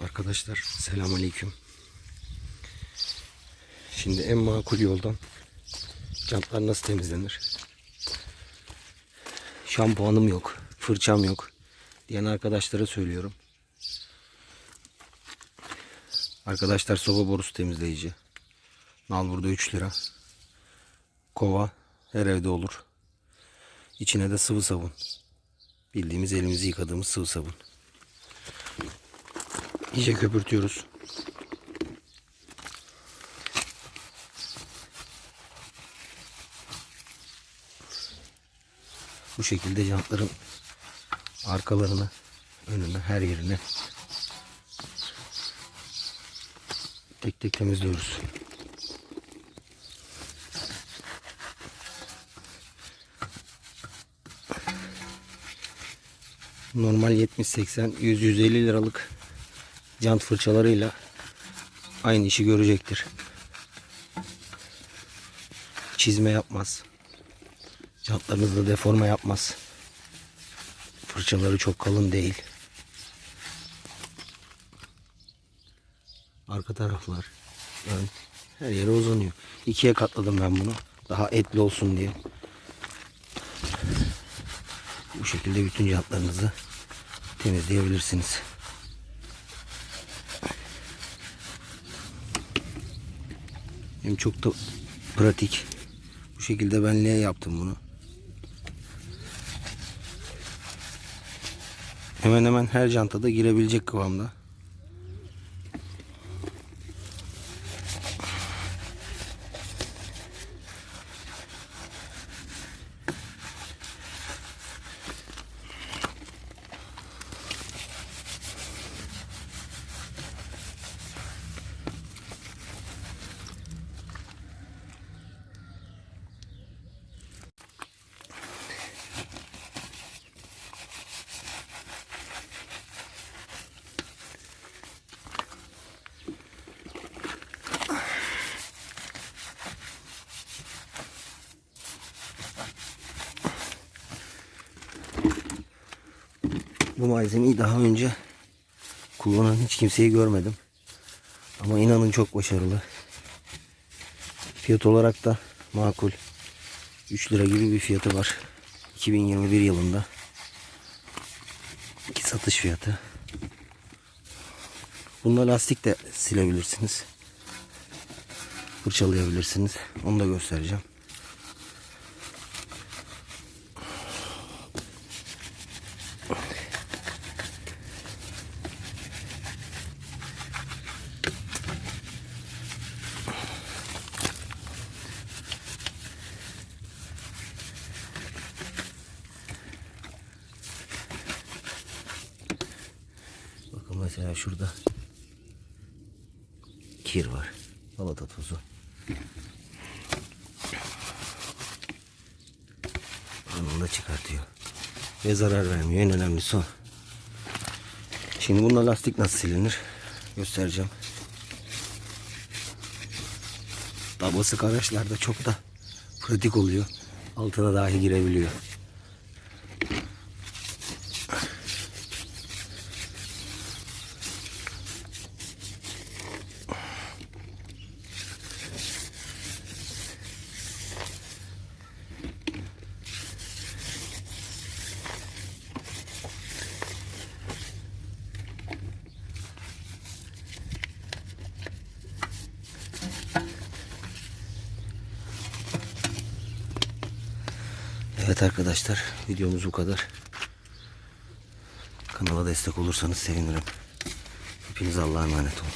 Arkadaşlar selamünaleyküm. Şimdi en makul yoldan jantlar nasıl temizlenir? Şampuanım yok, fırçam yok diyen arkadaşlara söylüyorum. Arkadaşlar soba borusu temizleyici. Nal burada 3 lira. Kova her evde olur. İçine de sıvı sabun. Bildiğimiz elimizi yıkadığımız sıvı sabun. İyice köpürtüyoruz. Bu şekilde jantların arkalarını, önüne, her yerine tek tek temizliyoruz. Normal 70 80 100 150 liralık jant fırçalarıyla aynı işi görecektir. Çizme yapmaz. Jantlarınızda deforme yapmaz. Fırçaları çok kalın değil. Arka taraflar, ön, her yere uzanıyor. İkiye katladım ben bunu. Daha etli olsun diye. Bu şekilde bütün jantlarınızı temizleyebilirsiniz. Hem çok da pratik. Bu şekilde ben L yaptım bunu. Hemen hemen her jantada girebilecek kıvamda. Bu malzemeyi daha önce kullanan hiç kimseyi görmedim. Ama inanın çok başarılı. Fiyat olarak da makul. 3 lira gibi bir fiyatı var. 2021 yılında. İki satış fiyatı. Bununla lastik de silebilirsiniz. Fırçalayabilirsiniz. Onu da göstereceğim. Mesela şurada kir var. Balata tozu. Onu da çıkartıyor. Ve zarar vermiyor. En önemlisi o. Şimdi bununla lastik nasıl silinir? Göstereceğim. Daha basık araçlarda çok da pratik oluyor. Altına dahi girebiliyor. Evet arkadaşlar videomuz bu kadar. Kanala destek olursanız sevinirim. Hepiniz Allah'a emanet olun.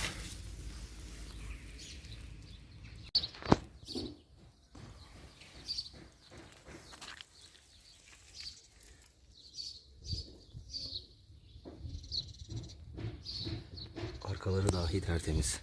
Arkaları dahi tertemiz.